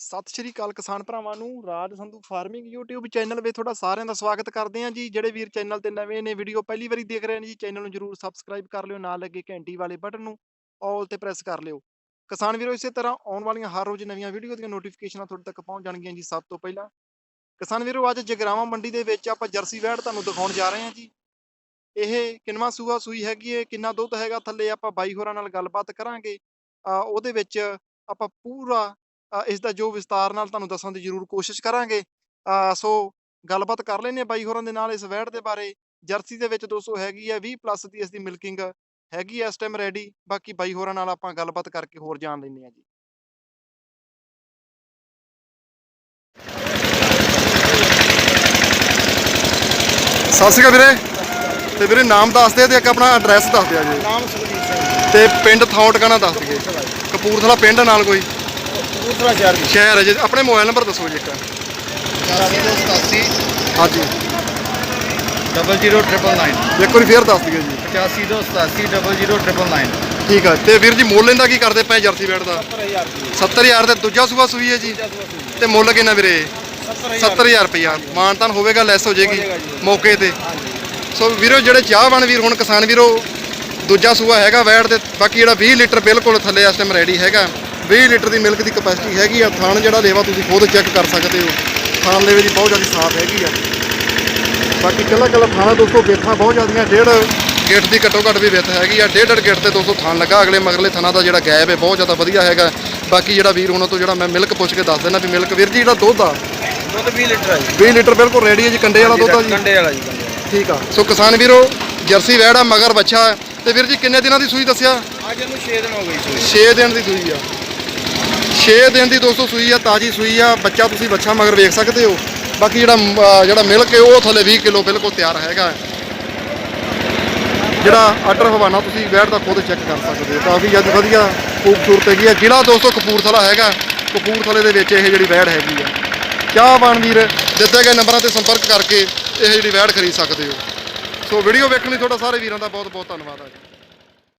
ਸਤਿ ਸ਼੍ਰੀ ਅਕਾਲ ਕਿਸਾਨ ਭਰਾਵਾਂ ਨੂੰ, Raj Sandhu farming YouTube channel 'ਤੇ ਤੁਹਾਡਾ ਸਾਰਿਆਂ ਦਾ ਸਵਾਗਤ ਕਰਦੇ ਹਾਂ ਜੀ। ਜਿਹੜੇ ਵੀਰ ਚੈਨਲ ਤੇ ਨਵੇਂ ਨੇ ਵੀਡੀਓ ਪਹਿਲੀ ਵਾਰੀ ਦੇਖ ਰਹੇ ਨੇ ਜੀ ਚੈਨਲ ਨੂੰ ਜਰੂਰ ਸਬਸਕ੍ਰਾਈਬ ਕਰ ਲਿਓ, ਨਾਲ ਲੱਗੇ ਘੰਟੀ ਵਾਲੇ ਬਟਨ ਨੂੰ ਆਲ ਤੇ ਪ੍ਰੈਸ ਕਰ ਲਿਓ। ਕਿਸਾਨ ਵੀਰੋ, ਇਸੇ ਤਰ੍ਹਾਂ ਆਉਣ ਵਾਲੀਆਂ ਹਰ ਰੋਜ਼ ਨਵੀਆਂ ਵੀਡੀਓ ਦੀਆਂ ਨੋਟੀਫਿਕੇਸ਼ਨਾਂ ਤੁਹਾਡੇ ਤੱਕ ਪਹੁੰਚ ਜਾਣਗੀਆਂ ਜੀ ਸਭ ਤੋਂ ਪਹਿਲਾਂ। ਕਿਸਾਨ ਵੀਰੋ, ਅੱਜ ਜਗਰਾਵਾਂ ਮੰਡੀ ਦੇ ਵਿੱਚ ਆਪਾਂ ਜਰਸੀ ਵੈੜ ਤੁਹਾਨੂੰ ਦਿਖਾਉਣ ਜਾ ਰਹੇ ਹਾਂ ਜੀ। ਇਹ ਕਿੰਨਵਾਂ ਸੂਆ ਸੂਈ ਹੈਗੀ ਹੈ ਕਿੰਨਾ ਦੁੱਧ ਹੈਗਾ, ਥੱਲੇ ਆਪਾਂ ਬਾਈ ਹੋਰਾਂ ਨਾਲ ਗੱਲਬਾਤ ਕਰਾਂਗੇ। ਉਹਦੇ ਵਿੱਚ ਆਪਾਂ ਪੂਰਾ ਇਸ ਦਾ ਜੋ ਵਿਸਤਾਰ ਨਾਲ ਤੁਹਾਨੂੰ ਦੱਸਣ ਦੀ ਜ਼ਰੂਰ ਕੋਸ਼ਿਸ਼ ਕਰਾਂਗੇ। ਸੋ ਗੱਲਬਾਤ ਕਰ ਲੈਨੇ ਬਾਈ ਹੋਰਾਂ ਦੇ ਨਾਲ ਇਸ ਵੈੜ ਦੇ ਬਾਰੇ। ਜਰਸੀ ਦੇ ਵਿੱਚ ਦੋਸਤੋ ਹੈਗੀ ਹੈ 20 ਪਲੱਸ ਦੀ ਇਸ ਦੀ ਮਿਲਕਿੰਗ ਹੈਗੀ ਹੈ ਇਸ ਟਾਈਮ ਰੈਡੀ ਬਾਕੀ ਬਾਈ ਹੋਰਾਂ ਨਾਲ ਆਪਾਂ ਗੱਲਬਾਤ ਕਰਕੇ ਹੋਰ ਜਾਣ ਲੈਂਦੇ ਹਾਂ ਜੀ। ਸਤਿ ਸ਼੍ਰੀ ਅਕਾਲ ਵੀਰੇ। ਤੇ ਵੀਰੇ ਨਾਮ ਦੱਸ ਦੇ ਤੇ ਇੱਕ ਆਪਣਾ ਐਡਰੈਸ ਦੱਸ ਦਿਆ ਜੀ। ਨਾਮ ਸੁਖਜੀਤ ਸਿੰਘ। ਤੇ ਪਿੰਡ ਥੌਂ ਟਿਕਾਣਾ ਦੱਸ ਦਈਏ। ਕਪੂਰਥਲਾ ਪਿੰਡ ਨਾਲ ਕੋਈ? ਕਪੂਰਥਲਾ ਸ਼ਹਿਰ ਹੈ ਜੀ ਆਪਣੇ ਮੋਬਾਈਲ ਨੰਬਰ ਦੱਸੋ ਜੀ ਇੱਕ। 82 ਹਾਂਜੀ। 00999 ਇੱਕ ਵਾਰੀ ਫੇਰ ਦੱਸ ਦਈਏ ਜੀ। 85 089 ਠੀਕ ਆ ਤੇ ਵੀਰ ਜੀ ਮੁੱਲ ਇਹਦਾ ਕੀ ਕਰਦੇ ਪਏ ਜਰਸੀ ਬੈਡ ਦਾ? 70000 ਰੁਪਏ। 70000 ਤੇ ਦੂਜਾ ਸੂਆ ਸੂਈ ਹੈ ਜੀ। ਤੇ ਮੁੱਲ ਕਿੰਨਾ ਵੀਰੇ? 70000 70000 ਰੁਪਇਆ ਮਾਨਤਾਨ ਹੋਵੇਗਾ ਲੈਸ ਹੋ ਜਾਏਗੀ। ਮੌਕੇ ਤੇ। ਸੋ ਵੀਰੋ ਜਿਹੜੇ ਚਾਹਵਾਨ ਵੀਰ ਹੁਣ ਕਿਸਾਨ ਵੀਰੋ ਦੂਜਾ ਸੂਆ ਹੈਗਾ ਵੈੜ ਤੇ। ਬਾਕੀ ਜਿਹੜਾ 20 ਲੀਟਰ ਬਿਲਕੁਲ ਥੱਲੇ ਇਸ ਟਾਈਮ ਰੈਡੀ ਹੈਗਾ। 20 ਲੀਟਰ ਦੀ ਮਿਲਕ ਦੀ ਕਪੈਸਿਟੀ ਹੈਗੀ ਆ ਥਾਣ ਜਿਹੜਾ ਲੇਵਾ ਤੁਸੀਂ ਖੁਦ ਚੈੱਕ ਕਰ ਸਕਦੇ ਹੋ। ਥਾਣ ਲੇਵੇ ਦੀ ਬਹੁਤ ਜ਼ਿਆਦਾ ਸਾਫ਼ ਹੈਗੀ ਆ। ਬਾਕੀ ਕੱਲਾ ਕੱਲਾ ਥਾਣਾ ਦੋਸਤੋ ਗੇਠਾਂ ਬਹੁਤ ਜ਼ਿਆਦੀਆਂ ਡੇਢ ਗੇਟ ਦੀ ਘੱਟੋ ਘੱਟ ਵੀ ਵਿੱਥ ਹੈਗੀ ਆ ਡੇਢ ਡੇਢ ਗੇਟ ਤੇ ਦੋਸਤੋ ਥਾਣ ਲੱਗਾ ਅਗਲੇ ਮਗਰਲੇ ਥਾਣਾ ਦਾ ਜਿਹੜਾ ਗੈਪ ਹੈ ਬਹੁਤ ਜ਼ਿਆਦਾ ਵਧੀਆ ਹੈਗਾ। ਬਾਕੀ ਜਿਹੜਾ ਵੀਰ ਉਹਨਾਂ ਤੋਂ ਜਿਹੜਾ ਮੈਂ ਮਿਲਕ ਪੁੱਛ ਕੇ ਦੱਸ ਦਿੰਦਾ ਵੀ ਮਿਲਕ ਵੀਰ ਜੀ ਜਿਹੜਾ ਦੁੱਧ ਆ? ਦੁੱਧ 20 ਲੀਟਰ ਹੈ ਜੀ। 20 ਲੀਟਰ ਬਿਲਕੁਲ ਰੈਡੀ ਹੈ ਜੀ ਕੰਡੇ ਵਾਲਾ ਦੁੱਧ ਆ ਜੀ? ਕੰਡੇ ਵਾਲਾ ਜੀ। ਠੀਕ ਆ। ਸੋ ਕਿਸਾਨ ਵੀਰੋ ਜਰਸੀ ਵੈੜ ਆ ਮਗਰ ਬੱਚਾ। ਤੇ ਵੀਰ ਜੀ ਕਿੰਨੇ ਦਿਨਾਂ ਦੀ ਸੂਈ ਦੱਸਿਆ? ਅੱਜ ਇਹਨੂੰ 6 ਦਿਨ ਹੋ ਗਏ ਸੂਈ। 6 ਦਿਨ ਦੀ ਸੂਈ ਆ। 6 ਦਿਨ ਦੀ ਦੋਸਤੋ ਸੂਈ ਆ, ਤਾਜੀ ਸੂਈ ਆ। ਬੱਚਾ ਤੁਸੀਂ ਬੱਚਾ ਮਗਰ ਵੇਖ ਸਕਦੇ ਹੋ। ਬਾਕੀ ਜਿਹੜਾ ਜਿਹੜਾ ਮਿਲਕ ਹੈ ਉਹ ਥੱਲੇ 20 ਕਿਲੋ ਬਿਲਕੁਲ ਤਿਆਰ ਹੈਗਾ ਜਿਹੜਾ ਆਰਡਰ ਹਵਾਨਾ ਤੁਸੀਂ ਵੈੜ ਦਾ ਖੁਦ ਚੈੱਕ ਕਰ ਸਕਦੇ ਹੋ। ਕਾਫੀ ਅੱਜ ਵਧੀਆ ਖੂਬਸੂਰਤ ਹੈਗੀ ਆ। ਜ਼ਿਲ੍ਹਾ ਦੋਸਤੋ ਕਪੂਰਥਲਾ ਹੈਗਾ। ਕਪੂਰਥਲੇ ਦੇ ਵਿੱਚ ਇਹ ਜਿਹੜੀ ਵੈੜ ਹੈਗੀ ਆ। ਚਾਹਵਾਨ ਵੀਰ, ਦਿੱਤੇ ਗਏ ਨੰਬਰਾਂ ਤੇ ਸੰਪਰਕ ਕਰਕੇ ਇਹ ਜਿਹੜੀ ਵੈੜ ਖਰੀਦ ਸਕਦੇ ਹੋ। ਸੋ ਵੀਡੀਓ ਵੇਖਣ ਲਈ ਤੁਹਾਡਾ ਸਾਰੇ ਵੀਰਾਂ ਦਾ ਬਹੁਤ ਬਹੁਤ ਧੰਨਵਾਦ ਆ ਜੀ।